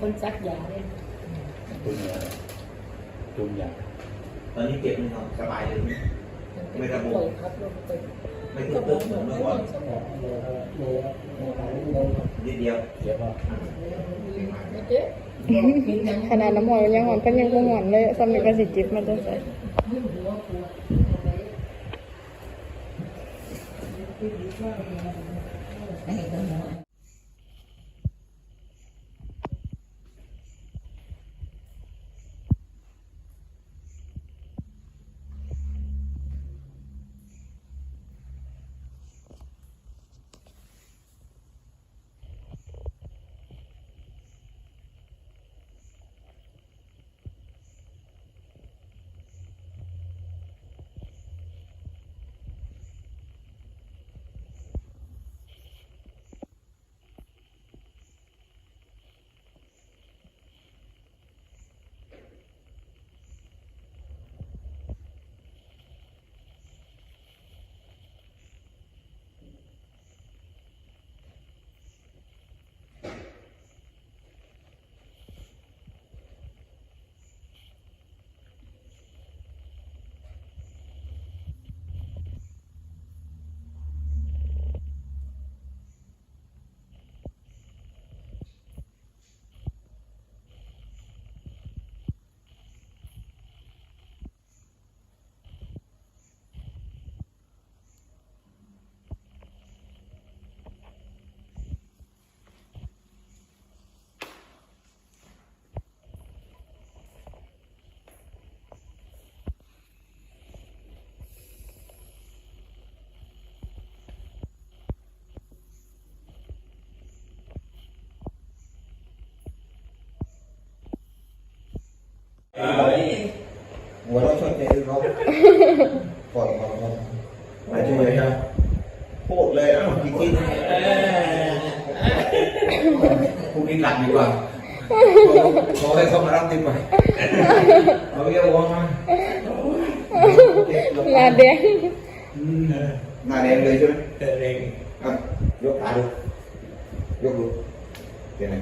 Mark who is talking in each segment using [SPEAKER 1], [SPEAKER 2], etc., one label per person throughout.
[SPEAKER 1] ก็ไปได้คนซักยาได้
[SPEAKER 2] จุ่มยาจุ่มยา
[SPEAKER 3] ตอนนี้เจ็บไหมครับสบายเลยไหมไม่ระบุ
[SPEAKER 1] ปล่อยครับลงไป
[SPEAKER 3] ไม่
[SPEAKER 1] ก็
[SPEAKER 3] ตึ๊
[SPEAKER 1] บบอ
[SPEAKER 3] ตึ๊
[SPEAKER 1] ก
[SPEAKER 3] บเห
[SPEAKER 1] เห
[SPEAKER 3] มื
[SPEAKER 1] มื
[SPEAKER 3] อ
[SPEAKER 1] อน
[SPEAKER 3] น
[SPEAKER 1] ไม่
[SPEAKER 3] เมื่อ
[SPEAKER 1] ยั
[SPEAKER 3] วางน
[SPEAKER 1] สมอง
[SPEAKER 3] นิดเดียว
[SPEAKER 2] เจ็บป่ะ
[SPEAKER 1] ไม่เจ๊
[SPEAKER 4] ขนาดน้ำหอมยังหอนก็ยังบ่หอนเลยสำนึกก็สิจิบมันจะใส่
[SPEAKER 1] ไม่หั
[SPEAKER 3] ขอให้เขามารับดีกว่าเอาเยอะวงมา
[SPEAKER 4] หน้าแดง
[SPEAKER 3] หน้าแดงเลยใช่ไหม
[SPEAKER 2] เร่ง
[SPEAKER 3] อะยกขาดูยกดูเป็นไง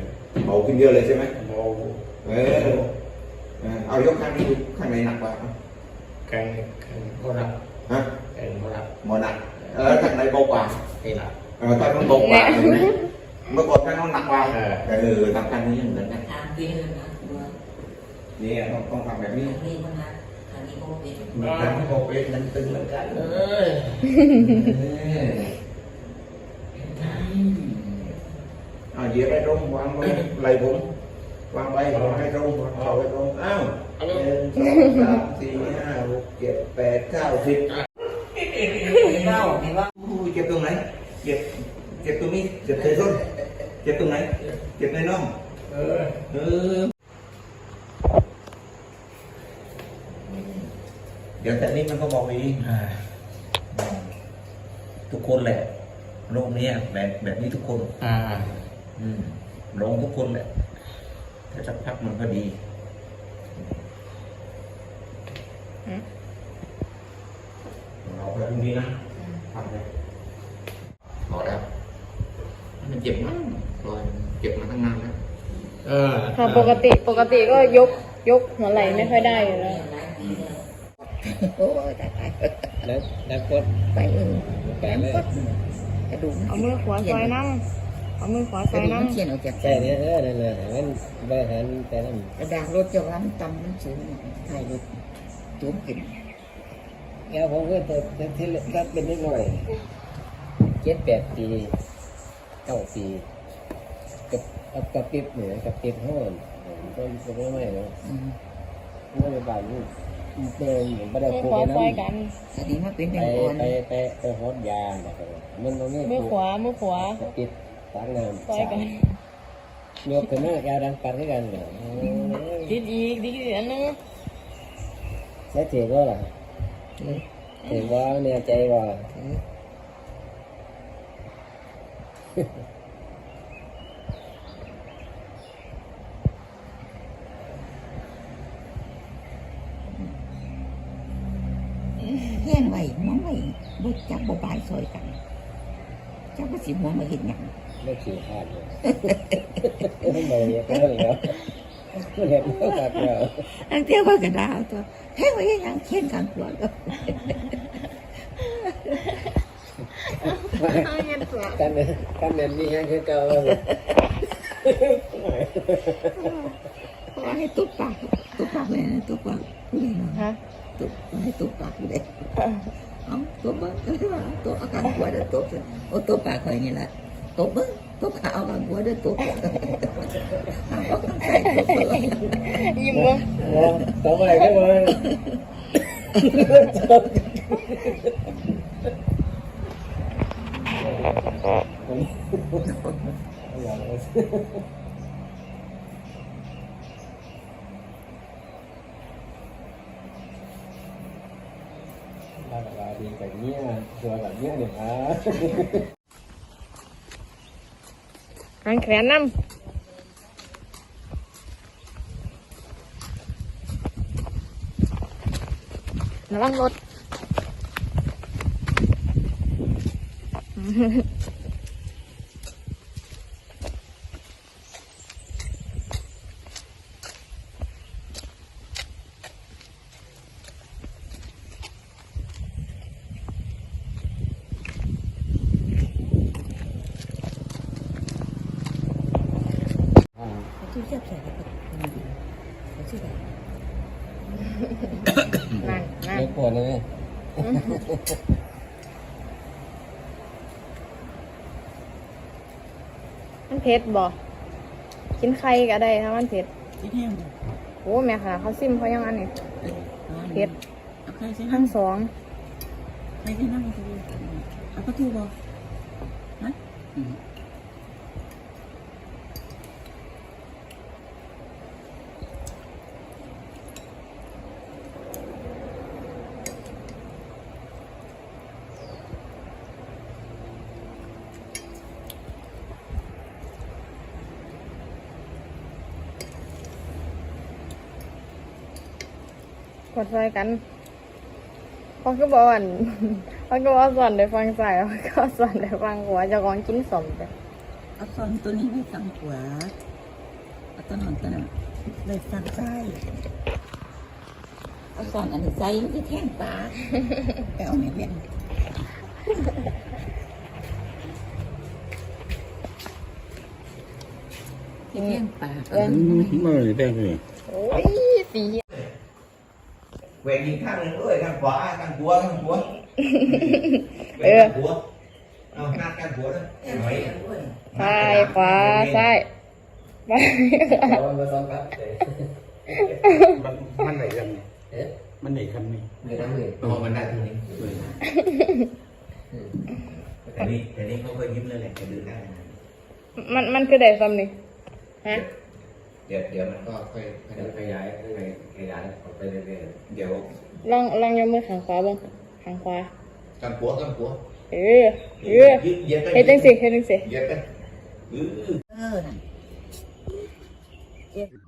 [SPEAKER 3] เบาขึ้นเยอะเลยใช่ไหม
[SPEAKER 2] เบา
[SPEAKER 3] เออเออเอายกข้างนี้ดูข้างในหนักกว่าเอา
[SPEAKER 2] แข็งแข็งก็หนัก
[SPEAKER 3] ฮะ
[SPEAKER 2] แข็งก็หนัก
[SPEAKER 3] หมอหนักเออข้างในเบากว่า
[SPEAKER 2] นี่หนัก
[SPEAKER 3] เออตอนมันเบากว่าเห็นไหมเมื่อก่อนข้างนั้นหนักกว่า
[SPEAKER 2] เออ
[SPEAKER 3] เออทำข้างนี้เหมือนกัน
[SPEAKER 1] ทางดีเลยนะตัว
[SPEAKER 3] นี่ต้องต้องทำแบบนี้
[SPEAKER 1] ทางนี้มันนะทางนี้ก็เป็น
[SPEAKER 3] เหมือนกันที่บอกเป็นมันตึงเหมือนกัน
[SPEAKER 2] เออ
[SPEAKER 3] เอาเหยียบให้ตรงวางไว้ไหล่ผมวางไว้วางให้ตรงวางเขาให้ตรงอ้าวหนึ่งสองสามสี่ห้าหกเจ็ดแปดเก้าสิบ
[SPEAKER 1] เล่าเห็นว่า
[SPEAKER 3] อู้เจ็บตรงไหนเจ็บเจ็บตรงนี้เจ็บตรงส้น เจ็บตรงไหน เจ็บในน่อง
[SPEAKER 2] เออ
[SPEAKER 3] เออ เดี๋ยวแต่นี้มันก็บอกเองอ่าทุกคนแหละ โรคเนี้ยแบบแบบนี้ทุกคน
[SPEAKER 2] อ่า
[SPEAKER 3] อืมลงทุกคนแหละแต่สักพักมันก็ดีเราไปตรงนี้นะทำเลยพอแล้ว มันเจ็บมากลอยเจ็บมาตั้งนานแล้ว
[SPEAKER 2] เออ
[SPEAKER 4] ค่ะ ปกติปกติก็ยกยกหัวไหล่ไม่ค่อยได้อยู่แล้ว
[SPEAKER 1] หลายปีแล้วโอ้ยตายตาย
[SPEAKER 2] แล้วแล้วกด
[SPEAKER 1] ไปเออ
[SPEAKER 2] แปะเลย
[SPEAKER 1] กระดูก
[SPEAKER 4] เอามือขวาซอยน้ำเอามือขวากซ
[SPEAKER 1] ระ
[SPEAKER 4] อย
[SPEAKER 1] ดูก
[SPEAKER 4] น้
[SPEAKER 1] มันเขียนออกจาก
[SPEAKER 2] ใช่เนี่ยเออนั่นแหละมันบริหารแต่ละ
[SPEAKER 1] กระดางรถจะว่ามันต่ำมันสูงถ่ายรถตุ้มขึ้น
[SPEAKER 2] แกผมก็แต่แต่ที่ก็เป็นนิดหน่อยเจ็ดแปดปีเก้าปีกับ กับกับปิบเหนือกับปิบห้อนก็ก็ไม่ไม่เนาะ
[SPEAKER 1] อืม
[SPEAKER 2] ไม่ได้บานนี่เป็นเหมือนประำเดี๋ยว
[SPEAKER 4] มือ
[SPEAKER 2] คุ
[SPEAKER 4] ขวาซอย
[SPEAKER 2] ย
[SPEAKER 4] กัน
[SPEAKER 1] อันนี้มาเป็น
[SPEAKER 2] ไป
[SPEAKER 1] อย่างอ่อน
[SPEAKER 2] ไปไปไปฮอดยาแบบมันตรงนี้
[SPEAKER 4] มือขวามือขวา
[SPEAKER 2] กับปิดตั้งน้ำ
[SPEAKER 4] ซอยกัน
[SPEAKER 2] ยกขึ้นมาแกดังปัดให้กันเลย
[SPEAKER 4] ดิดอีกดิดอีกอันนึง
[SPEAKER 2] ใช้ถือว่าล่ะถือว่าเนี่ยใจว่า
[SPEAKER 1] แย่งไว้มองไว้บ่จับบ่บาย ซอยกันจับบ่สิหัวมาเห็นหยัง
[SPEAKER 2] ไม่ขี่พลาดเลยไม่มาเนี่ยก็เลยแล้วเห็นแล้วกัดแล้ว
[SPEAKER 1] อันเที่ยวว่ากระดาษตัวแท้ไว้ยังเขียนข้างหัวก็
[SPEAKER 4] เอาเงินตัว
[SPEAKER 2] กันเนี่ยกันเนี่ยมีแห้งคือเก่า
[SPEAKER 1] ขอให้ตุ๊บปากตุ๊บปากเลยนะตุ๊บปากผู้ใหญ่หน่อย
[SPEAKER 4] ฮะ
[SPEAKER 1] ตุ๊บให้ตุ๊บปากผู้ใหญ่ เอาตุ๊บบ้างก็ได้ว่าตุ๊บเอาข้างหัวเด้อตุ๊บโอ้ตุ๊บปากคอยนี่แหละตุ๊บเบิ้งตุ๊บขาเอาข้างหัวเด้อตุ๊บเอาข้างใส่ตุ๊บเบิ้ง
[SPEAKER 4] ยิ้มเบิ่ง
[SPEAKER 2] ต่อไปก็มาลาลาดีแบเนี้ยตัวแบเนี้ยเนี่ยฮะ
[SPEAKER 4] อันแขนน้ำระวังรถ
[SPEAKER 1] ชื่อเสียบใส่แล้วก็ชื่อไร
[SPEAKER 4] นั่นนั่น
[SPEAKER 2] เล็กกว่าเลย
[SPEAKER 4] มันเผ็ดบ่กินไข่ก็ได้ถ้ามันเผ็ด
[SPEAKER 1] ที่แห้ง
[SPEAKER 4] โอ้แม่ค่ะเขาซิมเขายังอันนี้ เผ็ด
[SPEAKER 1] เอาใครใช่
[SPEAKER 4] ทั้
[SPEAKER 1] นั่
[SPEAKER 4] ง
[SPEAKER 1] ง
[SPEAKER 4] สอง
[SPEAKER 1] ใครใช่นั่งเอาประตูบ่ฮะ
[SPEAKER 4] กดไฟกันเขาก็บอกว่าเขาก็ว่าสอนได้ฟังใส่เขาก็สอนได้ฟังหัวเจะกองกินสมแต่
[SPEAKER 1] เอาซอนตัวนี้ไม่ตั้งขวาเอาตัวนั้นตัวนั้นเลยตั้งซ้ายเอาซอนอันนี้ใส่มันจะแทงปากแต่เอาไม่เป็นจะแทงปาก
[SPEAKER 4] เอิ้น
[SPEAKER 3] ไม่ได้เลย
[SPEAKER 4] โอ้ยสี
[SPEAKER 3] แหวกอีกข้างหนึ่งด้วยข้างขวาข้างหัวข้างหัว
[SPEAKER 4] เออ
[SPEAKER 3] หัวเอาหน้าข้างหัวนะไหว
[SPEAKER 4] ซ้ายขวาซ้ายไป
[SPEAKER 2] เรามาซ้อมครับ
[SPEAKER 3] มันมันไหนกัน
[SPEAKER 2] เอ๊ะ
[SPEAKER 3] มันไหนกันนี่
[SPEAKER 2] ไม่ต้องเลย
[SPEAKER 3] อ๋อมันได้ตรงนี้แต่นี้แต่นี้เขาก็ยิ้มแล้วแหละจะดูได้นะ
[SPEAKER 4] มันมันคือได้ซ้ำนี่ฮะ
[SPEAKER 3] เดี๋ยวเดี๋ยวมันก็ค่อย
[SPEAKER 2] ขยายข้างใน เรื่อย
[SPEAKER 3] เดี๋ยว
[SPEAKER 4] ลองลองยกมือขางขวาบ้างขางขวา
[SPEAKER 3] ข้างหัวข้างหัว
[SPEAKER 4] เออเออ
[SPEAKER 3] เหยียบไป
[SPEAKER 4] เฮ็ดจังสิเฮ็ดจังสิ
[SPEAKER 3] เย็ดไปเออ
[SPEAKER 1] เออนั่น
[SPEAKER 4] เป็นยัง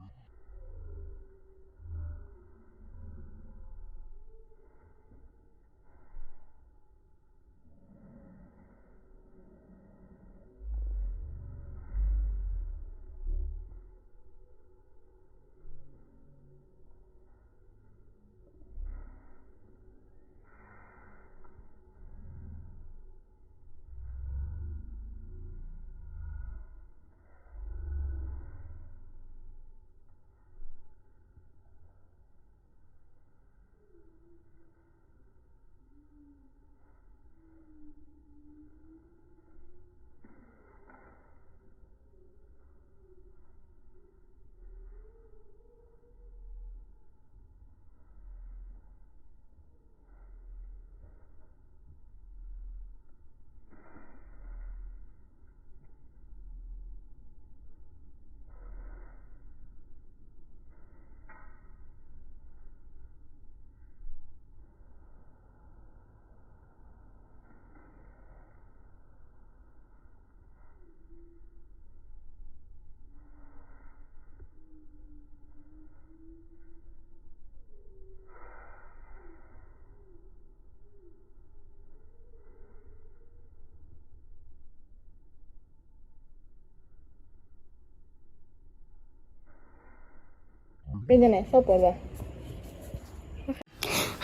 [SPEAKER 4] ไงชอบเปิดบ่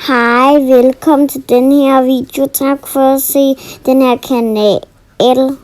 [SPEAKER 5] Hej, velkommen til den her video. Tak for at se den her kanal.